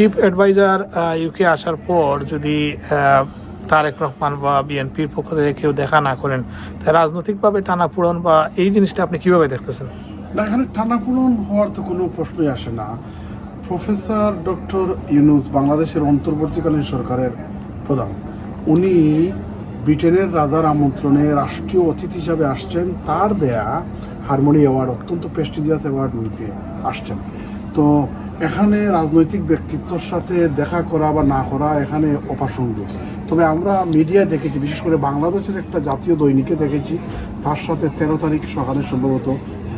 Chief adviser UK আসার পর যদি তারেক রহমান বা বিএনপির পক্ষ থেকে কেউ দেখা না করেন, তা রাজনৈতিকভাবে টানাপোড়ন বা এই জিনিসটা আপনি কীভাবে দেখতেছেন? না, এখানে টানাপোড়ন হওয়ার তো কোনো প্রশ্নই আসে না। প্রফেসর ডক্টর ইউনুস বাংলাদেশের অন্তর্বর্তীকালীন সরকারের প্রধান। উনি ব্রিটেনের রাজার আমন্ত্রণে রাষ্ট্রীয় অতিথি হিসাবে আসছেন। তার দেয়া হারমোনি অ্যাওয়ার্ড, অত্যন্ত প্রেস্টিজিয়াস অ্যাওয়ার্ড নিতে আসছেন। তো এখানে রাজনৈতিক ব্যক্তিত্বর সাথে দেখা করা বা না করা এখানে অপ্রাসঙ্গিক তবে আমরা মিডিয়ায় দেখেছি, বিশেষ করে বাংলাদেশের একটা জাতীয় দৈনিকে দেখেছি, তার সাথে তেরো তারিখ সকালে সম্ভবত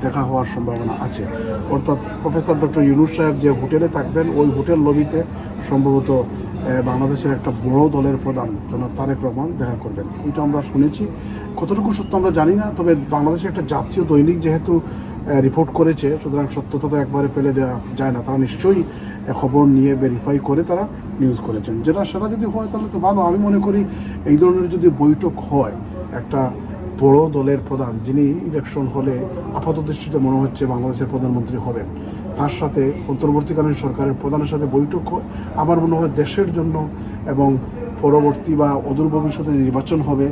দেখা হওয়ার সম্ভাবনা আছে। অর্থাৎ প্রফেসর ডক্টর ইউনুস সাহেব যে হোটেলে থাকবেন, ওই হোটেল লবিতে সম্ভবত বাংলাদেশের একটা বড় দলের প্রধান জনাব তারেক রহমান দেখা করবেন। এটা আমরা শুনেছি। কতটুকু সত্য আমরা জানি না, তবে বাংলাদেশের একটা জাতীয় দৈনিক যেহেতু রিপোর্ট করেছে, সুতরাং সত্যতা তো একবারে ফেলে দেওয়া যায় না। তারা নিশ্চয়ই খবর নিয়ে ভেরিফাই করে তারা নিউজ করেছেন। যেটা সেটা যদি হয়, তাহলে তো ভালো। আমি মনে করি, এই ধরনের যদি বৈঠক হয়, একটা বড় দলের প্রধান, যিনি ইলেকশন হলে আপাত দৃষ্টিতে মনে হচ্ছে বাংলাদেশের প্রধানমন্ত্রী হবেন, তার সাথে অন্তর্বর্তীকালীন সরকারের প্রধানের সাথে বৈঠক হয় আমার মনে হয় দেশের জন্য এবং পরবর্তী বা অদূর ভবিষ্যতে নির্বাচন হবে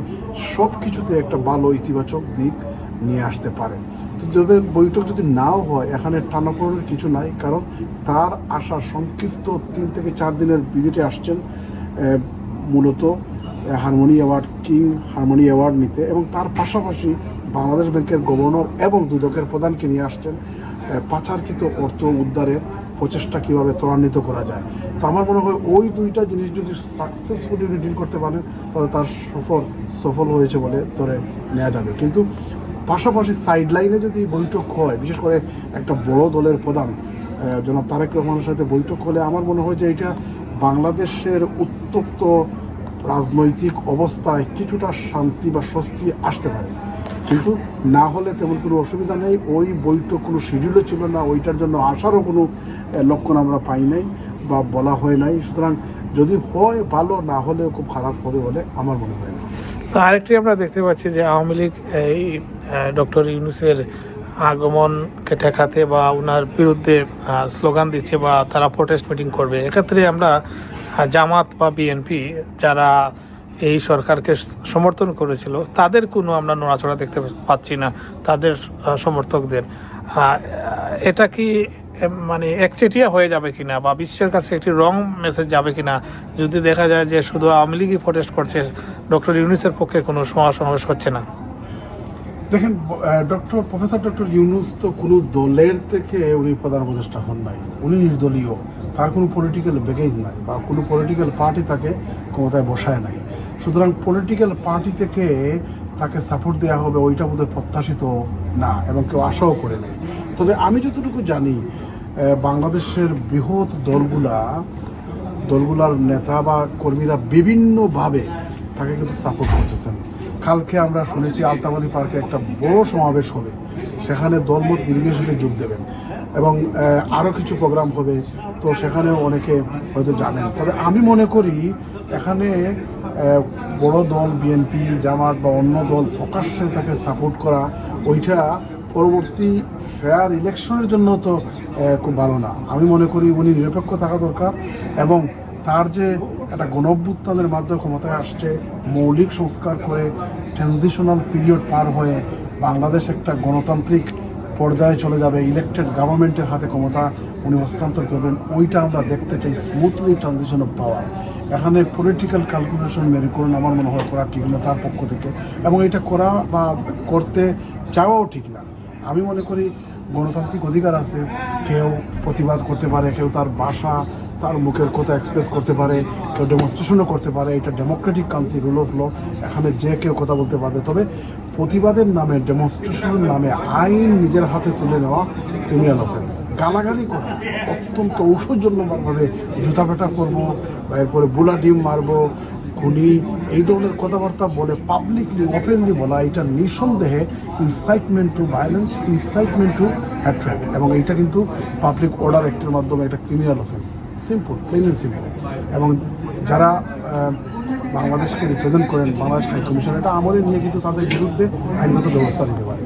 সব কিছুতে একটা ভালো ইতিবাচক দিক নিয়ে আসতে পারে। তো যদি বৈঠক যদি নাও হয়, এখানে টানাপোড়ের কিছু নাই, কারণ তার আসা সংক্ষিপ্ত তিন থেকে চার দিনের ভিজিটে আসছেন মূলত harmony award, king harmony award নিতে এবং তার পাশাপাশি বাংলাদেশ ব্যাংকের গভর্নর এবং দুদকের প্রধানকে নিয়ে আসছেন পাচারকৃত অর্থ উদ্ধারের প্রচেষ্টা কীভাবে ত্বরান্বিত করা যায়। তো আমার মনে হয় ওই দুইটা জিনিস যদি সাকসেসফুলি উনি ডিল করতে পারেন, তাহলে তার সফল সফল হয়েছে বলে ধরে নেওয়া যাবে। কিন্তু পাশাপাশি সাইড লাইনে যদি বৈঠক হয়, বিশেষ করে একটা বড় দলের প্রধান জনাব তারেক রহমানের সাথে বৈঠক হলে আমার মনে হয় যে এটা বাংলাদেশের উত্তপ্ত রাজনৈতিক অবস্থায় কিছুটা শান্তি বা স্বস্তি আসতে পারে। কিন্তু না হলে তেমন কোনো অসুবিধা নেই, ওই বৈঠক কোনো শিডিউলও ছিল না, ওইটার জন্য আসারও কোনো লক্ষণ আমরা পাই নাই বা বলা হয় নাই। সুতরাং যদি হয় ভালো, না হলেও খুব খারাপ হবে বলে আমার মনে হয় না। তো আরেকটি আমরা দেখতে পাচ্ছি যে আওয়ামী লীগ এই ডক্টর ইউনুসের আগমনকে ঠেকাতে বা ওনার বিরুদ্ধে স্লোগান দিচ্ছে বা তারা প্রোটেস্ট মিটিং করবে। এক্ষেত্রে আমরা জামাত বা বিএনপি, যারা এই সরকারকে সমর্থন করেছিল, তাদের কোনো আমরা নড়াচড়া দেখতে পাচ্ছি না, তাদের সমর্থকদের। এটা কি মানে একচেটিয়া হয়ে যাবে কিনা বা বিশ্বের কাছে একটি রং মেসেজ যাবে কিনা? যদি দেখা যায় যে শুধু আওয়ামী লীগই প্রোটেস্ট করছে, ডক্টর ইউনুসের পক্ষে কোনো সমাবেশ হচ্ছে না। দেখেন ডক্টর, প্রফেসর ডক্টর ইউনুস তো কোনো দলের থেকে উনি প্রধান উপদেষ্টা হন নাই। উনি নির্দলীয়। তার কোনো পলিটিক্যাল ব্যাগেজ নাই বা কোনো পলিটিক্যাল পার্টি তাকে ক্ষমতায় বসায় নাই। সুতরাং পলিটিক্যাল পার্টি থেকে তাকে সাপোর্ট দেওয়া হবে, ওইটা বোধহয় প্রত্যাশিত না এবং কেউ আশাও করে নেয় তবে আমি যতটুকু জানি বাংলাদেশের বৃহৎ দলগুলা, দলগুলার নেতা বা কর্মীরা বিভিন্নভাবে তাকে কিন্তু সাপোর্ট করতেছেন। কালকে আমরা শুনেছি আলতাবাড়ি পার্কে একটা বড় সমাবেশ হবে, সেখানে দলমত নির্বিশেষে যোগ দেবেন। এবং আরও কিছু প্রোগ্রাম হবে। তো সেখানেও অনেকে হয়তো জানেন। তবে আমি মনে করি, এখানে বড় দল বিএনপি জামাত বা অন্য দল প্রকাশ্যে তাকে সাপোর্ট করা, ওইটা পরবর্তী ফেয়ার ইলেকশনের জন্য তো খুব ভালো না। আমি মনে করি উনি নিরপেক্ষ থাকা দরকার এবং তার যে একটা গণঅভ্যুত্থানের মাধ্যমে ক্ষমতায় আসছে, মৌলিক সংস্কার করে ট্রানজিশনাল পিরিয়ড পার হয়ে বাংলাদেশ একটা গণতান্ত্রিক পর্যায়ে চলে যাবে। ইলেকটেড গভর্নমেন্টের হাতে ক্ষমতা উনি হস্তান্তর করবেন। ওইটা আমরা দেখতে চাই স্মুথলি ট্রানজিশন অফ পাওয়ার এখানে পলিটিক্যাল ক্যালকুলেশন করুন, আমার মনে হয় করা ঠিক না তার পক্ষ থেকে। এবং এটা করা বা করতে চাওয়াও ঠিক না। আমি মনে করি গণতান্ত্রিক অধিকার আছে, কেউ প্রতিবাদ করতে পারে, কেউ তার ভাষা তার মুখের কথা এক্সপ্রেস করতে পারে কেউ ডেমনস্ট্রেশনও করতে পারে। এটা democratic country rule of law এখানে যে কেউ কথা বলতে পারবে। তবে প্রতিবাদের নামে ডেমনস্ট্রেশনের নামে আইন নিজের হাতে তুলে নেওয়া ক্রিমিনাল অফেন্স গালাগালি করা, অত্যন্ত ঔষধজন্যভাবে জুতা পেটা করব এরপরে বুলা ডিম মারবো, খুনি, এই ধরনের কথাবার্তা বলে পাবলিকলি ওপেনলি বলা, এটা নিঃসন্দেহে incitement to violence incitement to attract এবং এইটা কিন্তু পাবলিক অর্ডার অ্যাক্টের মাধ্যমে একটা criminal offence simple plain and simple এবং যারা বাংলাদেশকে রিপ্রেজেন্ট করেন, বাংলাদেশ হাই কমিশন এটা আমলে নিয়ে কিন্তু তাদের বিরুদ্ধে আইনগত ব্যবস্থা নিতে পারে।